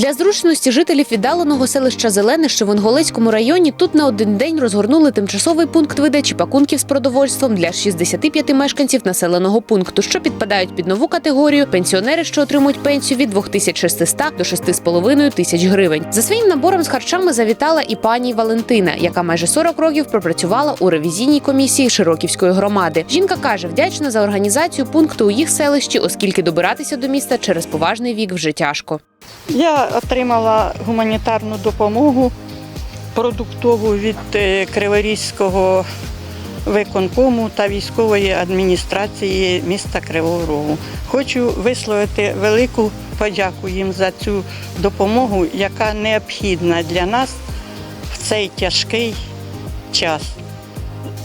Для зручності жителів віддаленого селища Зелене, що в Онголецькому районі, тут на один день розгорнули тимчасовий пункт видачі пакунків з продовольством для 65 мешканців населеного пункту, що підпадають під нову категорію пенсіонери, що отримують пенсію від 2600 до 6,5 тисяч гривень. За своїм набором з харчами завітала і пані Валентина, яка майже 40 років пропрацювала у ревізійній комісії Широківської громади. Жінка каже, вдячна за організацію пункту у їх селищі, оскільки добиратися до міста через поважний вік вже тяжко. Я отримала гуманітарну допомогу продуктову від е, Криворізького виконкому та військової адміністрації міста Кривого Рогу. Хочу висловити велику подяку їм за цю допомогу, яка необхідна для нас в цей тяжкий час.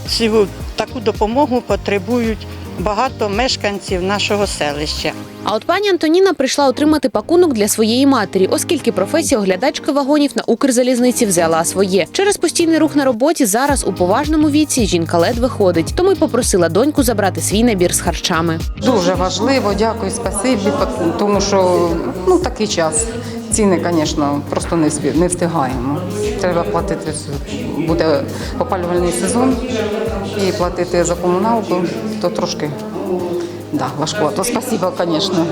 Цю таку допомогу потребують багато мешканців нашого селища. А от пані Антоніна прийшла отримати пакунок для своєї матері, оскільки професія оглядачки вагонів на Укрзалізниці взяла своє. Через постійний рух на роботі зараз у поважному віці жінка ледве ходить, тому й попросила доньку забрати свій набір з харчами. Дуже важливо, дякую, спасибі, тому що ну такий час. Ціни, звісно, просто не встигаємо. Треба платити буде опалювальний сезон і платити за комуналку, то трошки да, важко. То Спасибо, звісно,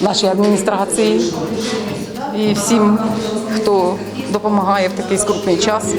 нашій адміністрації і всім, хто допомагає в такий скрутний час.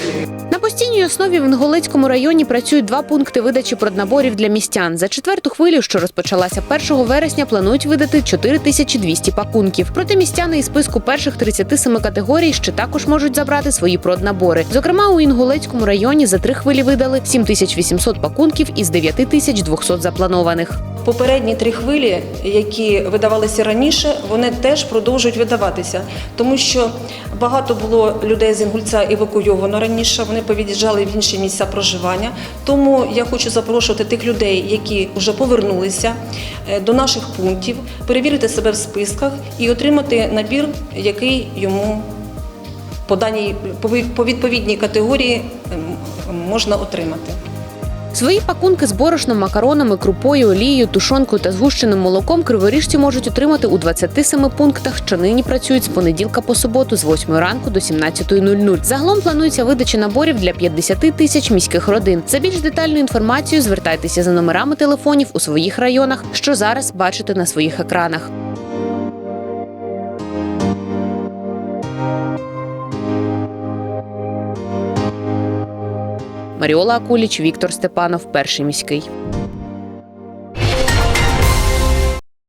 На постійній основі в Інголецькому районі працюють два пункти видачі проднаборів для містян. За четверту хвилю, що розпочалася 1 вересня, планують видати 4200 пакунків. Проте містяни із списку перших 37 категорій ще також можуть забрати свої проднабори. Зокрема, у Інгулецькому районі за три хвилі видали 7800 пакунків із 9200 запланованих. Попередні три хвилі, які видавалися раніше, вони теж продовжують видаватися, тому що багато було людей з Інгульця евакуйовано раніше. Вони повід'їжджали в інші місця проживання. Тому я хочу запрошувати тих людей, які вже повернулися е, до наших пунктів, перевірити себе в списках і отримати набір, який йому по даній по відповідній категорії ем, можна отримати. Свої пакунки з борошном, макаронами, крупою, олією, тушонкою та згущеним молоком криворіжці можуть отримати у 27 пунктах, що нині працюють з понеділка по суботу з 8 ранку до 17.00. Загалом планується видача наборів для 50 тисяч міських родин. За більш детальну інформацію звертайтеся за номерами телефонів у своїх районах, що зараз бачите на своїх екранах. Маріола Акуліч, Віктор Степанов, перший міський.